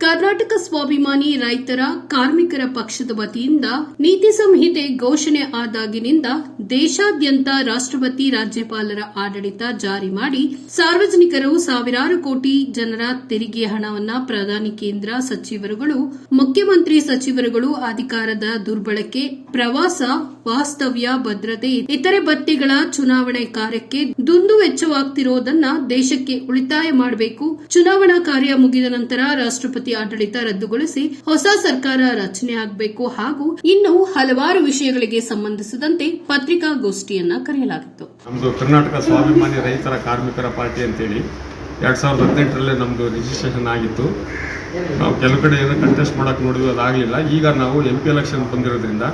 ಕರ್ನಾಟಕ ಸ್ವಾಭಿಮಾನಿ ರೈತರ, ಕಾರ್ಮಿಕರ ಪಕ್ಷದ ವತಿಯಿಂದ ನೀತಿ ಸಂಹಿತೆ ಘೋಷಣೆ ಆದಾಗಿನಿಂದ ದೇಶಾದ್ಯಂತ ರಾಷ್ಟ್ರಪತಿ, ರಾಜ್ಯಪಾಲರ ಆಡಳಿತ ಜಾರಿ ಮಾಡಿ ಸಾರ್ವಜನಿಕರು ಸಾವಿರಾರು ಕೋಟಿ ಜನರ ತೆರಿಗೆ ಹಣವನ್ನ ಪ್ರಧಾನಿ ಕೇಂದ್ರ ಸಚಿವರುಗಳು, ಮುಖ್ಯಮಂತ್ರಿ ಸಚಿವರುಗಳು ಅಧಿಕಾರದ ದುರ್ಬಳಕೆ, ಪ್ರವಾಸ, ವಾಸ್ತವ್ಯ, ಭದ್ರತೆ, ಇತರೆ ಬತ್ತಿಗಳ ಚುನಾವಣೆ ಕಾರ್ಯಕ್ಕೆ ದುಂದು ವೆಚ್ಚವಾಗ್ತಿರೋದನ್ನ ದೇಶಕ್ಕೆ ಉಳಿತಾಯ ಮಾಡಬೇಕು. ಚುನಾವಣಾ ಕಾರ್ಯ ಮುಗಿದ ನಂತರ ರಾಷ್ಟ್ರಪತಿ ಆಡಳಿತ ರದ್ದುಗೊಳಿಸಿ ಹೊಸ ಸರ್ಕಾರ ರಚನೆ ಆಗಬೇಕು ಹಾಗೂ ಇನ್ನು ಹಲವಾರು ವಿಷಯಗಳಿಗೆ ಸಂಬಂಧಿಸಿದಂತೆ ಪತ್ರಿಕಾಗೋಷ್ಠಿಯನ್ನ ಕರೆಯಲಾಗಿತ್ತು. ನಮ್ದು ಕರ್ನಾಟಕ ಸ್ವಾಭಿಮಾನಿ ರೈತರ ಕಾರ್ಮಿಕರ ಪಾರ್ಟಿ ಅಂತೇಳಿ ಎರಡ್ ಸಾವಿರದ ಹದಿನೆಂಟರಲ್ಲೇ ನಮ್ದು ರಿಜಿಸ್ಟ್ರೇಷನ್ ಆಗಿತ್ತು. ನಾವು ಕೆಲವು ಕಡೆ ಏನೋ ಕಂಟೆಸ್ಟ್ ಮಾಡೋಕೆ ನೋಡಿದ್ವಿ, ಅದಾಗಲಿಲ್ಲ. ಈಗ ನಾವು ಎಂ ಪಿ ಎಲೆಕ್ಷನ್ ಬಂದಿರೋದ್ರಿಂದ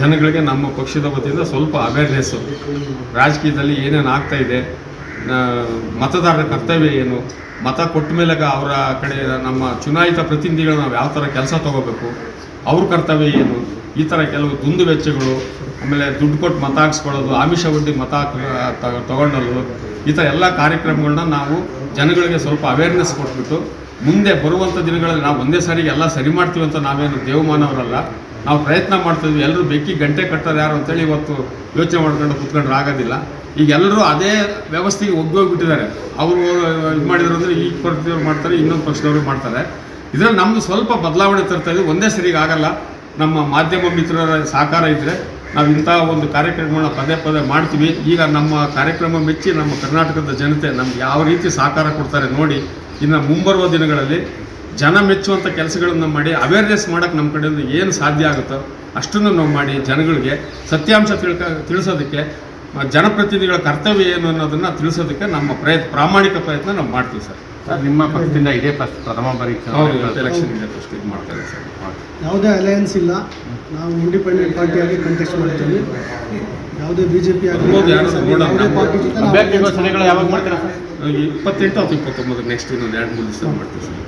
ಜನಗಳಿಗೆ ನಮ್ಮ ಪಕ್ಷದ ವತಿಯಿಂದ ಸ್ವಲ್ಪ ಅವೇರ್ನೆಸ್ಸು ರಾಜಕೀಯದಲ್ಲಿ ಏನೇನು ಆಗ್ತಾ ಇದೆ ಮತದಾರರ ಕರ್ತವ್ಯ ಏನು? ಮತ ಕೊಟ್ಟ ಮೇಲೆ ಅವರ ಕಡೆ ನಮ್ಮ ಚುನಾಯಿತ ಪ್ರತಿನಿಧಿಗಳು ನಾವು ಯಾವ ಥರ ಕೆಲಸ ತಗೋಬೇಕು? ಅವ್ರ ಕರ್ತವ್ಯ ಏನು? ಈ ಥರ ಕೆಲವು ದುಂದು ವೆಚ್ಚಗಳು, ಆಮೇಲೆ ದುಡ್ಡು ಕೊಟ್ಟು ಮತ ಹಾಕ್ಸ್ಕೊಳ್ಳೋದು, ಆಮಿಷ ಒಡ್ಡಿ ಮತ ತಗೊಂಡೋದು, ಈ ಥರ ಎಲ್ಲ ಕಾರ್ಯಕ್ರಮಗಳನ್ನ ನಾವು ಜನಗಳಿಗೆ ಸ್ವಲ್ಪ ಅವೇರ್ನೆಸ್ ಕೊಟ್ಬಿಟ್ಟು ಮುಂದೆ ಬರುವಂಥ ದಿನಗಳಲ್ಲಿ ನಾವು ಒಂದೇ ಸಾರಿಗೆ ಎಲ್ಲ ಸರಿ ಮಾಡ್ತೀವಿ ಅಂತ ನಾವೇನು ದೇವಮಾನವರಲ್ಲ, ನಾವು ಪ್ರಯತ್ನ ಮಾಡ್ತಿದ್ವಿ. ಎಲ್ಲರೂ ಬೆಕ್ಕಿ ಗಂಟೆ ಕಟ್ಟೋರು ಯಾರು ಅಂತೇಳಿ ಇವತ್ತು ಯೋಚನೆ ಮಾಡ್ಕೊಂಡು ಕುತ್ಕೊಂಡ್ರೆ ಆಗೋದಿಲ್ಲ. ಈಗ ಎಲ್ಲರೂ ಅದೇ ವ್ಯವಸ್ಥೆಗೆ ಒಗ್ಗೋಗ್ಬಿಟ್ಟಿದ್ದಾರೆ. ಅವರು ಇದು ಮಾಡಿದ್ರು ಅಂದರೆ ಈ ಪಕ್ಷದವ್ರು ಮಾಡ್ತಾರೆ, ಇನ್ನೊಂದು ಪಕ್ಷದವರು ಮಾಡ್ತಾರೆ. ಇದರಲ್ಲಿ ನಮ್ಮದು ಸ್ವಲ್ಪ ಬದಲಾವಣೆ ತರ್ತಾ ಇದ್ದೀವಿ ಒಂದೇ ಸರಿಗೆ ಆಗಲ್ಲ. ನಮ್ಮ ಮಾಧ್ಯಮ ಮಿತ್ರರ ಸಹಕಾರ ಇದ್ದರೆ ನಾವು ಇಂಥ ಒಂದು ಕಾರ್ಯಕ್ರಮಗಳನ್ನ ಪದೇ ಪದೇ ಮಾಡ್ತೀವಿ. ಈಗ ನಮ್ಮ ಕಾರ್ಯಕ್ರಮ ಮೆಚ್ಚಿ ನಮ್ಮ ಕರ್ನಾಟಕದ ಜನತೆ ನಮ್ಗೆ ಯಾವ ರೀತಿ ಸಹಕಾರ ಕೊಡ್ತಾರೆ ನೋಡಿ ಇನ್ನು ಮುಂಬರುವ ದಿನಗಳಲ್ಲಿ ಜನ ಮೆಚ್ಚುವಂಥ ಕೆಲಸಗಳನ್ನು ಮಾಡಿ ಅವೇರ್ನೆಸ್ ಮಾಡೋಕ್ಕೆ ನಮ್ಮ ಕಡೆಯಿಂದ ಏನು ಸಾಧ್ಯ ಆಗುತ್ತೋ ಅಷ್ಟನ್ನು ನಾವು ಮಾಡಿ ಜನಗಳಿಗೆ ಸತ್ಯಾಂಶ ತಿಳ್ಕ, ತಿಳಿಸೋದಕ್ಕೆ ಜನಪ್ರತಿನಿಧಿಗಳ ಕರ್ತವ್ಯ ಏನು ಅನ್ನೋದನ್ನು ತಿಳಿಸೋದಕ್ಕೆ ನಮ್ಮ ಪ್ರಯತ್ನ, ಪ್ರಾಮಾಣಿಕ ಪ್ರಯತ್ನ ನಾವು ಮಾಡ್ತೀವಿ ಸರ್. ಸರ್ ನಿಮ್ಮ ಪಕ್ಷದಿಂದ ಇದೇ ಫಸ್ಟ್ ಪ್ರಥಮ ಬಾರಿ ಮಾಡ್ತಾರೆ ಸರ್. ಯಾವುದೇ ಅಲಯನ್ಸ್ ಇಲ್ಲ. ನಾವು ಇಂಡಿಪೆಂಡೆಂಟ್ ಪಾರ್ಟಿಯಾಗಿ ಕಂಟೆಸ್ಟ್ ಮಾಡ್ತೀವಿ. ಯಾವುದೇ ಬಿ ಜೆ ಪಿ ಯಾವಾಗ ಮಾಡ್ತೀರಾ ಸರ್? ಇಪ್ಪತ್ತೆಂಟು ಅಥವಾ ಇಪ್ಪತ್ತೊಂಬತ್ತು ನೆಕ್ಸ್ಟ್ ಇನ್ನೊಂದು ಎರಡು ಮೂರು ದಿವಸ ಮಾಡ್ತೀವಿ ಸರ್.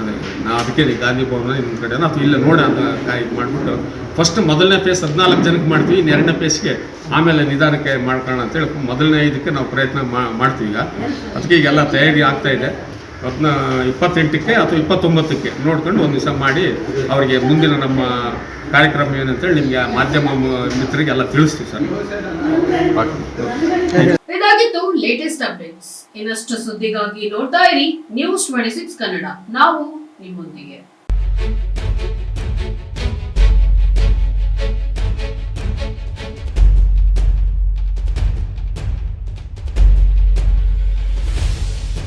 ಅದೇ ನಾ ಅದಕ್ಕೆ ನಿಧಾನಿ ಗಾಂಧಿ ಭವನ ನಿಮ್ಮ ಕಡೆ ಅಥವಾ ಇಲ್ಲ ನೋಡಿ ಅಂತ ಇದು ಮಾಡಿಬಿಟ್ಟು ಫಸ್ಟ್ ಮೊದಲನೇ ಫೇಸ್ ಹದಿನಾಲ್ಕು ಜನಕ್ಕೆ ಮಾಡ್ತೀವಿ ಇನ್ನು ಎರಡನೇ ಫೇಸ್ಗೆ ಆಮೇಲೆ ನಿಧಾನಕ್ಕೆ ಮಾಡ್ಕೊಳ್ಳೋಣ ಅಂತೇಳಿ ಮೊದಲನೇ ಇದಕ್ಕೆ ನಾವು ಪ್ರಯತ್ನ ಮಾ- ಮಾಡ್ತೀವಿ ಈಗ. ಅದಕ್ಕೆ ಈಗೆಲ್ಲ ತಯಾರಿ ಆಗ್ತಾ ಇದೆ. ಅದನ್ನ ಇಪ್ಪತ್ತೆಂಟಕ್ಕೆ ಅಥವಾ ಇಪ್ಪತ್ತೊಂಬತ್ತಕ್ಕೆ ನೋಡ್ಕೊಂಡು ಒಂದು ದಿವಸ ಮಾಡಿ ಅವರಿಗೆ ಮುಂದಿನ ನಮ್ಮ ಕಾರ್ಯಕ್ರಮ ಏನಂತೇಳಿ ನಿಮಗೆ ಮಾಧ್ಯಮ ಮಿತ್ರರಿಗೆ ಎಲ್ಲ ತಿಳಿಸ್ತೀವಿ ಸರ್. ಇದಾಗಿತ್ತು ಲೇಟೆಸ್ಟ್ ಅಪ್ಡೇಟ್ಸ್ ಇನ್ನಷ್ಟು ಸುದ್ದಿಗಾಗಿ ನೋಡ್ತಾ ಇರಿ ನ್ಯೂಸ್ ಟ್ವೆಂಟಿ ಸಿಕ್ಸ್ ಕನ್ನಡ. ನಾವು ನಿಮ್ಮೊಂದಿಗೆ.